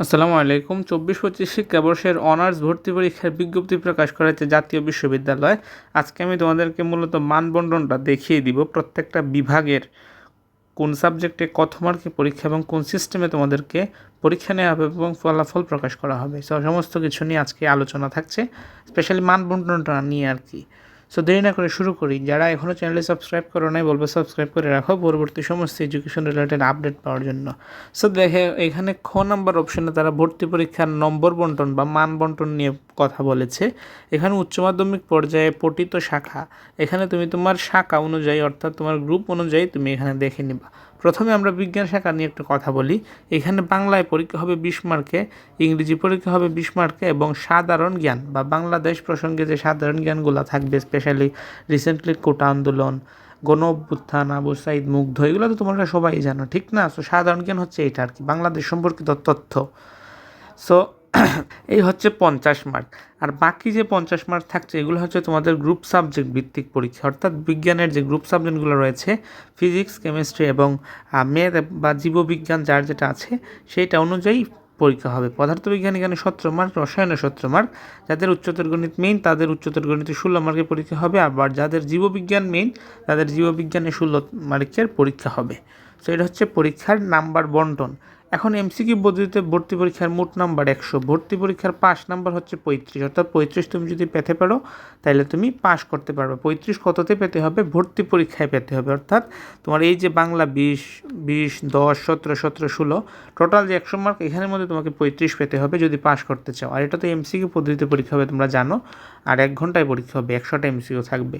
আসসালামু আলাইকুম। চব্বিশ পঁচিশ শিক্ষাবর্ষের অনার্স ভর্তি পরীক্ষার বিজ্ঞপ্তি প্রকাশ করেছে জাতীয় বিশ্ববিদ্যালয়। আজকে আমি তোমাদেরকে মূলত মানবন্টনটা দেখিয়ে দিব প্রত্যেকটা বিভাগের কোন সাবজেক্টে কত মার্কে পরীক্ষা এবং কোন সিস্টেমে তোমাদেরকে পরীক্ষা নেওয়া হবে এবং ফলাফল প্রকাশ করা হবে। সমস্ত কিছু নিয়ে আজকে আলোচনা থাকছে। স্পেশালি মানবন্টনটা নিয়ে আর কি। সো দেরি না করে শুরু করি। যারা এখনও চ্যানেলে সাবস্ক্রাইব করো নাই, বলব সাবস্ক্রাইব করে রাখো। পরবর্তী সমস্ত এডুকেশন রিলেটেড আপডেট পাওয়ার জন্য। সো দেখে এখানে খ নাম্বার অপশনে তারা ভর্তি পরীক্ষার নম্বর বন্টন বা মান বন্টন নিয়ে কথা বলেছে। এখানে উচ্চ মাধ্যমিক পর্যায়ে পটিত শাখা। এখানে তুমি তোমার শাখা অনুযায়ী, অর্থাৎ তোমার গ্রুপ অনুযায়ী তুমি এখানে দেখে নিবা। প্রথমে আমরা বিজ্ঞান শাখা নিয়ে একটু কথা বলি। এখানে বাংলায় পরীক্ষা হবে বিশ মার্কে, ইংরেজি পরীক্ষা হবে বিশ মার্কে এবং সাধারণ জ্ঞান বা বাংলাদেশ প্রসঙ্গে যে সাধারণ জ্ঞানগুলো থাকবে স্পেশালি রিসেন্টলি কোটা আন্দোলন, গণ অভ্যুত্থান, আবু সাইদ মুগ্ধ, এগুলো তো তোমরা সবাই জানো, ঠিক না? সো সাধারণ জ্ঞান হচ্ছে এটা আর কি বাংলাদেশ সম্পর্কিত তথ্য। সো এই হচ্ছে পঞ্চাশ মার্ক আর বাকি যে পঞ্চাশ মার্ক থাকছে, এগুলো হচ্ছে তোমাদের গ্রুপ সাবজেক্ট ভিত্তিক পরীক্ষা। অর্থাৎ বিজ্ঞানের যে গ্রুপ সাবজেক্টগুলো রয়েছে ফিজিক্স কেমিস্ট্রি এবং ম্যাথ বা জীববিজ্ঞান যার যেটা আছে, সেইটা অনুযায়ী পরীক্ষা হবে। পদার্থবিজ্ঞান এখানে সতেরো মার্ক রসায়নে সতেরো মার্ক যাদের উচ্চতর গণিত মেইন তাদের উচ্চতর গণিতে ষোলো মার্কের পরীক্ষা হবে। আবার যাদের জীববিজ্ঞান মেইন তাদের জীববিজ্ঞানে ষোলো মার্কের পরীক্ষা হবে। তো এটা হচ্ছে পরীক্ষার নাম্বার বন্টন। এখন এমসিকিউ পদ্ধতিতে ভর্তি পরীক্ষার মোট নাম্বার একশো। ভর্তি পরীক্ষার পাস নাম্বার হচ্ছে পঁয়ত্রিশ। অর্থাৎ পঁয়ত্রিশ তুমি যদি পেতে পারো তাহলে তুমি পাস করতে পারবে। পঁয়ত্রিশ কততে পেতে হবে? ভর্তি পরীক্ষায় পেতে হবে। অর্থাৎ তোমার এই যে বাংলা বিশ বিশ, দশ, সতেরো সতেরো, ষোলো, টোটাল যে একশো মার্ক, এখানের মধ্যে তোমাকে পঁয়ত্রিশ পেতে হবে যদি পাস করতে চাও। আর এটা তো এমসিকিউ পদ্ধতিতে পরীক্ষা হবে, তোমরা জানো। আর এক ঘন্টায় পরীক্ষা হবে, একশোটা এমসিকিউ থাকবে।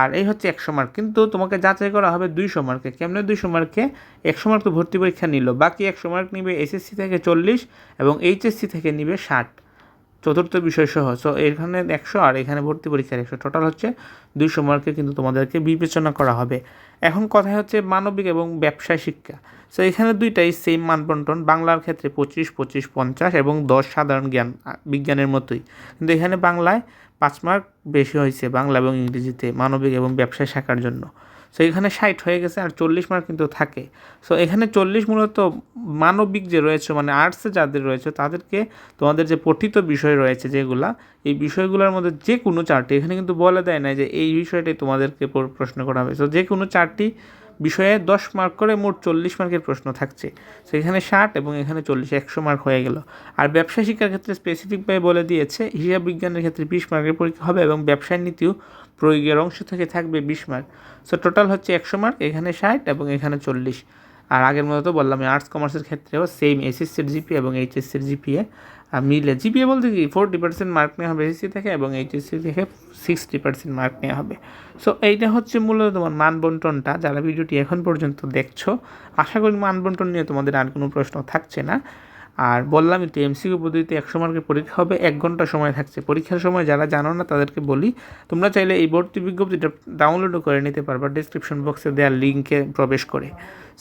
আর এই হচ্ছে একশো মার্ক কিন্তু তোমাকে যাচাই করা হবে দুইশো মার্কে কেমনে দুইশো মার্কে একশো মার্ক তো ভর্তি পরীক্ষা নিল, বাকি একশো মার্ক নিবে এসএসসি থেকে চল্লিশ এবং এইচএসসি থেকে নিবে ষাট। চতুর্থ বিষয় সহ সো এখানে একশো আর এখানে ভর্তি পরীক্ষার একশো। টোটাল হচ্ছে দুইশো মার্কে কিন্তু তোমাদেরকে বিবেচনা করা হবে। এখন কথা হচ্ছে মানবিক এবং ব্যবসায় শিক্ষা। সো এখানে দুইটাই সেম মানবন্টন, বাংলার ক্ষেত্রে পঁচিশ পঁচিশ, পঞ্চাশ এবং দশ সাধারণ জ্ঞান বিজ্ঞানের মতোই। কিন্তু এখানে বাংলায় পাঁচ মার্ক বেশি হয়েছে বাংলা এবং ইংরেজিতে মানবিক এবং ব্যবসায় শাখার জন্য। সো এখানে ষাট হয়ে গেছে আর চল্লিশ মার্ক কিন্তু থাকে। সো এখানে চল্লিশ মূলত মানবিক যে রয়েছে মানে আর্টসে যাদের রয়েছে, তাদেরকে তোমাদের যে পঠিত বিষয় রয়েছে যেগুলা, এই বিষয়গুলোর মধ্যে যে কোনো চারটি, এখানে কিন্তু বলে দেয় না যে এই বিষয়টাই তোমাদেরকে প্রশ্ন করা হবে। সো যে কোনো চারটি বিষয়ে দশ মার্ক করে মোট চল্লিশ মার্কের প্রশ্ন থাকছে। সো এখানে ষাট এবং এখানে চল্লিশ, একশো মার্ক হয়ে গেল। আর ব্যবসা শিক্ষার ক্ষেত্রে স্পেসিফিকভাবে বলে দিয়েছে, হিসাব বিজ্ঞানের ক্ষেত্রে বিশ মার্কের পরীক্ষা হবে এবং ব্যবসায় নীতিও প্রয়োগের অংশ থেকে থাকবে বিশ মার্ক সো টোটাল হচ্ছে একশো মার্ক এখানে ষাট এবং এখানে চল্লিশ। আর আগের মতো তো বললাম আর্টস কমার্সের ক্ষেত্রেও সেম এসএসসির জিপি এবং এইচএসসির জিপিএ মিলে জিপিএ বলতে কি ফোরটি পার্সেন্ট মার্ক নেওয়া হবে এসএসসি থেকে এবং এইচএসসি থেকে সিক্সটি পার্সেন্ট মার্ক নেওয়া হবে। সো এইটা হচ্ছে মূলত তোমার মানবন্টনটা, যারা ভিডিওটি এখন পর্যন্ত দেখছ, আশা করি মানবন্টন নিয়ে তোমাদের আর কোনো প্রশ্ন থাকছে না। আর বললাম তো এমসিকিউ পদ্ধতিতে একশো মার্কের পরীক্ষা হবে, এক ঘণ্টা সময় থাকছে। পরীক্ষার সময় যারা জানো না, তাদেরকে বলি, তোমরা চাইলে এই ভর্তি বিজ্ঞপ্তিটা ডাউনলোডও করে নিতে পারবা ডিসক্রিপশন বক্সে দেওয়ার লিঙ্কে প্রবেশ করে।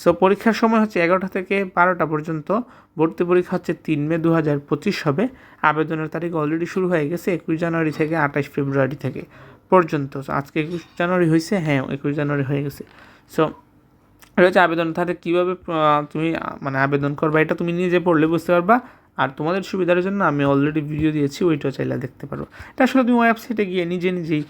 সো পরীক্ষার সময় হচ্ছে এগারোটা থেকে বারোটা পর্যন্ত, ভর্তি পরীক্ষা হচ্ছে তিন মে দু হাজার পঁচিশ হবে। আবেদনের তারিখ অলরেডি শুরু হয়ে গেছে একুশ জানুয়ারি থেকে আঠাশ ফেব্রুয়ারি থেকে পর্যন্ত। আজকে একুশ জানুয়ারি হয়েছে হ্যাঁ একুশ জানুয়ারি হয়ে গেছে। সো হচ্ছে আবেদন তাহলে কীভাবে তুমি মানে আবেদন করবা, এটা তুমি নিজে পড়লে বুঝতে পারবা। আর তোমাদের সুবিধার জন্য আমি অলরেডি ভিডিও দিয়েছি, ওইটাও চাইলে দেখতে পারো এটা আসলে তুমি ওয়েবসাইটে গিয়ে নিজে নিজেই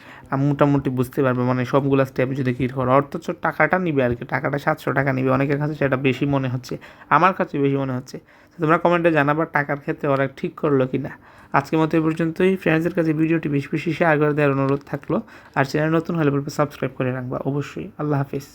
মোটামুটি বুঝতে পারবে মানে সবগুলো স্টেপ যদি কী করো। অর্থচ টাকাটা নিবে আর কি, টাকাটা সাতশো টাকা নিবে, অনেকের কাছে সেটা বেশি মনে হচ্ছে, আমার কাছে বেশি মনে হচ্ছে। তোমরা কমেন্টে জানাবা টাকার ক্ষেত্রে ওরা ঠিক করল কি না আজকের মতো এই পর্যন্তই। ফ্রেন্ডসদের কাছে ভিডিওটি বেশি বেশি শেয়ার করে দেওয়ার অনুরোধ থাকল। আর চ্যানেল নতুন হলে সাবস্ক্রাইব করে রাখবা, অবশ্যই। আল্লাহ হাফিজ।